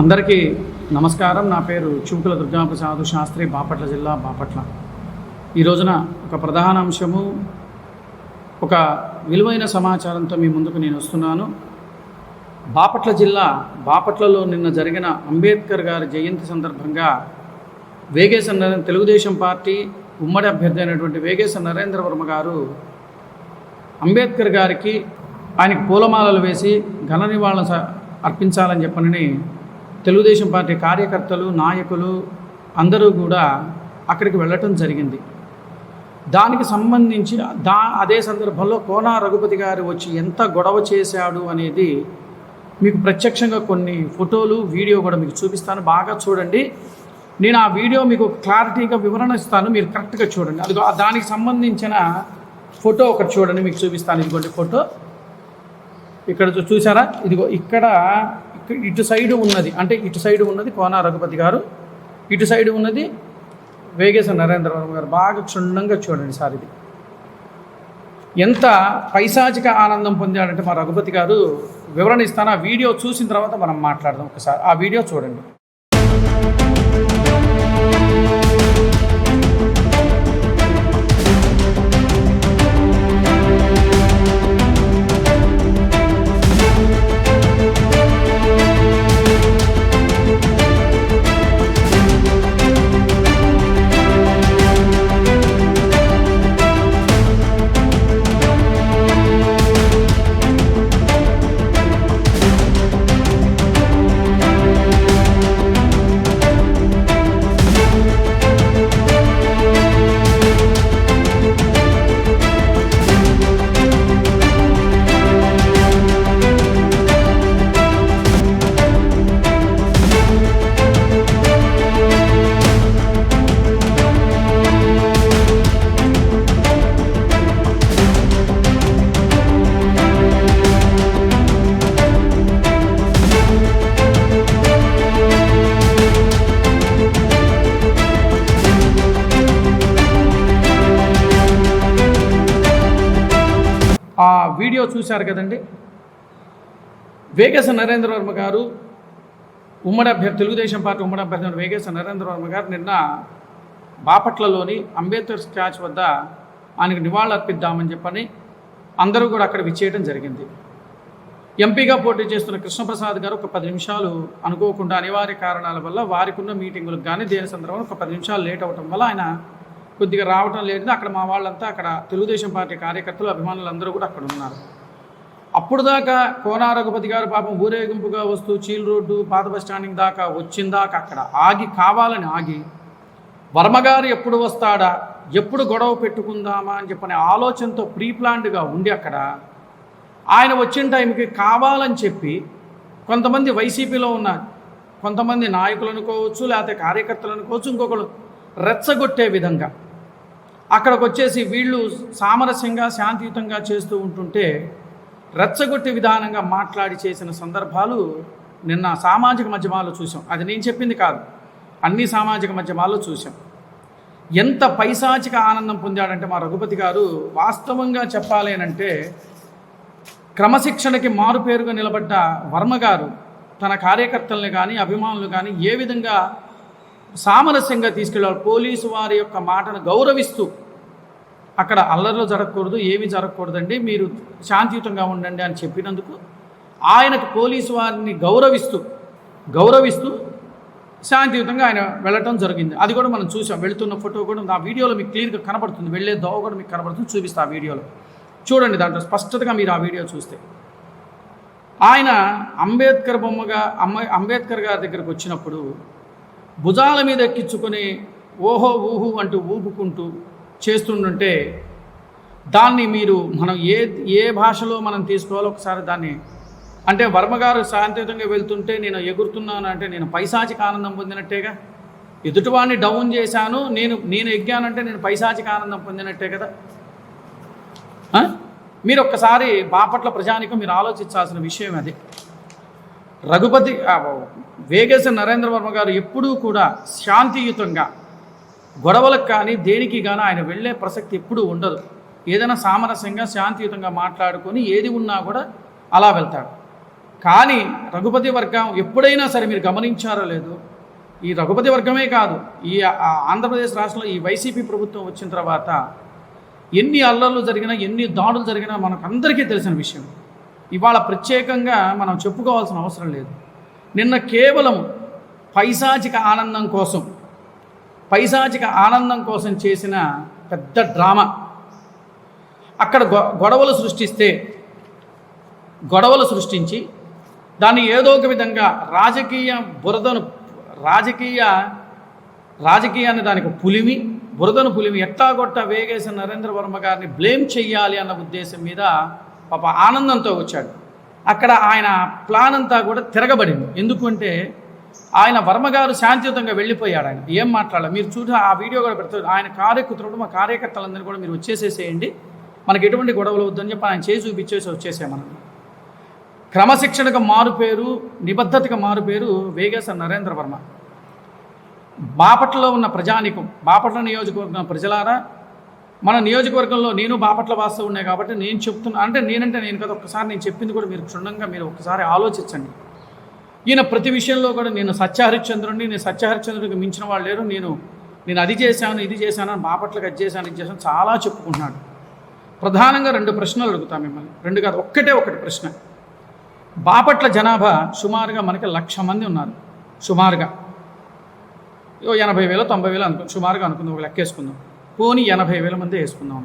అందరికీ నమస్కారం. నా పేరు చూకుల దుర్గాప్రసాద్ శాస్త్రి బాపట్ల జిల్లా బాపట్ల. ఈ రోజున ఒక ప్రధాన అంశము ఒక విలువైన సమాచారంతో మీ ముందుకు నేను వస్తున్నాను. బాపట్ల జిల్లా బాపట్లలో నిన్న జరిగిన అంబేద్కర్ గారి జయంతి సందర్భంగా వేగేశ నరేంద్ర తెలుగుదేశం పార్టీ ఉమ్మడి అభ్యర్థి అయినటువంటి వేగేశ నరేంద్ర వర్మ గారు అంబేద్కర్ గారికి ఆయనకు పూలమాలలు వేసి ఘన నివాళులు స- అర్పించాలని చెప్పనని తెలుగుదేశం పార్టీ కార్యకర్తలు నాయకులు అందరూ కూడా అక్కడికి వెళ్ళటం జరిగింది. దానికి సంబంధించి దా అదే సందర్భంలో కోనా రఘుపతి గారు వచ్చి ఎంత గొడవ చేశాడు అనేది మీకు ప్రత్యక్షంగా కొన్ని ఫోటోలు వీడియో కూడా మీకు చూపిస్తాను. బాగా చూడండి. నేను ఆ వీడియో మీకు క్లారిటీగా వివరణ ఇస్తాను. మీరు కరెక్ట్గా చూడండి. అది దానికి సంబంధించిన ఫోటో ఒకటి చూడండి. మీకు చూపిస్తాను. ఇదిగోండి ఫోటో. ఇక్కడ చూసారా ఇదిగో ఇక్కడ ఇటు సైడు ఉన్నది అంటే ఇటు సైడు ఉన్నది కోన రఘుపతి గారు ఇటు సైడ్ ఉన్నది వేగేశ్వర నరేంద్ర వర్మ గారు. బాగా క్షుణ్ణంగా చూడండి సార్ ఇది. ఎంత పైశాచిక ఆనందం పొందాడంటే మా రఘుపతి గారు వివరణ ఇస్తాను. ఆ వీడియో చూసిన తర్వాత మనం మాట్లాడదాం ఒకసారి. ఆ వీడియో చూడండి. వీడియో చూశారు కదండి. వేగేశ నరేంద్ర వర్మ గారు ఉమ్మడి అభ్యర్థి తెలుగుదేశం పార్టీ ఉమ్మడి అభ్యర్థి వేగేశ నరేంద్ర వర్మ గారు నిన్న బాపట్లలోని అంబేద్కర్ స్టాచ్ వద్ద ఆయనకు నివాళులర్పిద్దామని చెప్పని అందరూ కూడా అక్కడ విచ్చేయడం జరిగింది. ఎంపీగా పోటీ చేస్తున్న కృష్ణప్రసాద్ గారు ఒక పది నిమిషాలు అనుకోకుండా అనివార్య కారణాల వల్ల వారికి ఉన్న మీటింగులకు కానీ దేని సందర్భంలో ఒక పది నిమిషాలు లేట్ అవ్వటం వల్ల ఆయన కొద్దిగా రావటం లేదు అక్కడ మా వాళ్ళంతా అక్కడ తెలుగుదేశం పార్టీ కార్యకర్తలు అభిమానులు అందరూ కూడా అక్కడ ఉన్నారు. అప్పుడు దాకా కోనా రఘుపతి గారు పాపం ఊరేగింపుగా వస్తూ చీల్ రోడ్డు పాత బస్ స్టాండింగ్ దాకా వచ్చిందాక అక్కడ ఆగి కావాలని ఆగి వర్మగారు ఎప్పుడు వస్తాడా ఎప్పుడు గొడవ పెట్టుకుందామా అని చెప్పనే ఆలోచనతో ప్రీ ప్లాన్డ్గా ఉండి అక్కడ ఆయన వచ్చిన టైంకి కావాలని చెప్పి కొంతమంది వైసీపీలో ఉన్న కొంతమంది నాయకులు అనుకోవచ్చు లేకపోతే కార్యకర్తలు అనుకోవచ్చు ఇంకొకరు రెచ్చగొట్టే విధంగా అక్కడికి వచ్చేసి వీళ్ళు సామరస్యంగా శాంతియుతంగా చేస్తూ ఉంటుంటే రెచ్చగొట్టే విధానంగా మాట్లాడి చేసిన సందర్భాలు నిన్న సామాజిక మాధ్యమాల్లో చూసాం అది నేను చెప్పింది కాదు. అన్ని సామాజిక మాధ్యమాల్లో చూసాం ఎంత పైశాచిక ఆనందం పొందాడంటే మా రఘుపతి గారు వాస్తవంగా చెప్పాలి అంటే క్రమశిక్షణకి మారుపేరుగా నిలబడ్డ వర్మ గారు తన కార్యకర్తల్ని కానీ అభిమానులు కానీ ఏ విధంగా సామరస్యంగా తీసుకెళ్ళారు పోలీసు వారి యొక్క మాటను గౌరవిస్తూ అక్కడ అల్లర్లు జరగకూడదు ఏమీ జరగకూడదండి. మీరు శాంతియుతంగా ఉండండి అని చెప్పినందుకు ఆయనకు పోలీసు వారిని గౌరవిస్తూ గౌరవిస్తూ శాంతియుతంగా ఆయన వెళ్ళటం జరిగింది. అది కూడా మనం చూసాం వెళుతున్న ఫోటో కూడా ఆ వీడియోలో మీకు క్లియర్గా కనబడుతుంది. వెళ్ళే దోవ కూడా మీకు కనబడుతుంది. చూపిస్తా ఆ వీడియోలో. చూడండి దాంట్లో స్పష్టతగా మీరు ఆ వీడియో చూస్తే. ఆయన అంబేద్కర్ బొమ్మగా అమ్మ అంబేద్కర్ గారి దగ్గరకు వచ్చినప్పుడు భుజాల మీద ఎక్కించుకొని ఓహో ఊహు అంటూ ఊపుకుంటూ చేస్తుంటుంటే దాన్ని మీరు మనం ఏ ఏ భాషలో మనం తీసుకోవాలో ఒకసారి దాన్ని అంటే వర్మగారు శాంతియుతంగా వెళ్తుంటే నేను ఎగురుతున్నాను అంటే నేను పైశాచిక ఆనందం పొందినట్టేగా? ఎదుటివాడిని డౌన్ చేశాను నేను నేను ఎగ్గానంటే నేను పైశాచిక ఆనందం పొందినట్టే కదా? మీరు ఒక్కసారి బాపట్ల ప్రజానికం మీరు ఆలోచించాల్సిన విషయం అది. రఘుపతి వేగేశ నరేంద్ర వర్మ గారు ఎప్పుడూ కూడా శాంతియుతంగా గొడవలకు కానీ దేనికి కానీ ఆయన వెళ్ళే ప్రసక్తి ఎప్పుడూ ఉండదు. ఏదైనా సామరస్యంగా శాంతియుతంగా మాట్లాడుకొని ఏది ఉన్నా కూడా అలా వెళ్తాడు. కానీ రఘుపతి వర్గం ఎప్పుడైనా సరే మీరు గమనించారో లేదు ఈ రఘుపతి వర్గమే కాదు ఈ ఆంధ్రప్రదేశ్ రాష్ట్రంలో ఈ వైసీపీ ప్రభుత్వం వచ్చిన తర్వాత ఎన్ని అల్లర్లు జరిగినా ఎన్ని దాడులు జరిగినా మనకు అందరికీ తెలిసిన విషయం. ఇవాళ ప్రత్యేకంగా మనం చెప్పుకోవాల్సిన అవసరం లేదు. నిన్న కేవలం పైశాచిక ఆనందం కోసం పైశాచిక ఆనందం కోసం చేసిన పెద్ద డ్రామా. అక్కడ గొ గొడవలు సృష్టిస్తే గొడవలు సృష్టించి దాన్ని ఏదో ఒక విధంగా రాజకీయ బురదను రాజకీయ రాజకీయాన్ని దానికి పులిమి బురదను పులిమి ఎట్టాగొట్ట వేగేసిన నరేంద్ర వర్మ గారిని బ్లేమ్ చెయ్యాలి అన్న ఉద్దేశం మీద పాప ఆనందంతో వచ్చాడు. అక్కడ ఆయన ప్లాన్ అంతా కూడా తిరగబడింది. ఎందుకంటే ఆయన వర్మగారు శాంతియుతంగా వెళ్ళిపోయాడు ఆయన. ఏం మాట్లాడాలి మీరు చూసి ఆ వీడియో కూడా పెడతారు ఆయన కార్యకర్తలు మా కార్యకర్తలందరినీ కూడా మీరు వచ్చేసేసేయండి. మనకి ఎటువంటి గొడవలు వద్దని చెప్పి ఆయన చేసి చూపించేసి వచ్చేసామని క్రమశిక్షణకు మారుపేరు నిబద్ధతకు మారుపేరు వేగేశ్వర నరేంద్ర వర్మ. బాపట్లలో ఉన్న ప్రజానికం బాపట్ల నియోజకవర్గం ప్రజలారా మన నియోజకవర్గంలో నేను బాపట్ల వాస్తవం ఉన్నాయి కాబట్టి నేను చెప్తున్నా అంటే నేనంటే నేను కదా ఒక్కసారి నేను చెప్పింది కూడా మీరు క్షుణ్ణంగా మీరు ఒకసారి ఆలోచించండి. ఈయన ప్రతి విషయంలో కూడా నేను సత్యహరిశ్చంద్రుడిని నేను సత్యహరిశ్చంద్రుడికి మించిన వాళ్ళు లేరు నేను నేను అది చేశాను ఇది చేశాను అని బాపట్లకు అది చేశాను ఇది చేశాను చాలా చెప్పుకుంటున్నాడు. ప్రధానంగా రెండు ప్రశ్నలు అడుగుతాం మిమ్మల్ని. రెండు కాదు ఒక్కటే ఒకటి ప్రశ్న. బాపట్ల జనాభా సుమారుగా మనకి లక్ష మంది ఉన్నారు. సుమారుగా. ఎనభై వేలు తొంభై వేలు అనుకో సుమారుగా అనుకుందాం ఒక లెక్కేసుకుందాం పోనీ ఎనభై వేల మంది వేసుకుందాం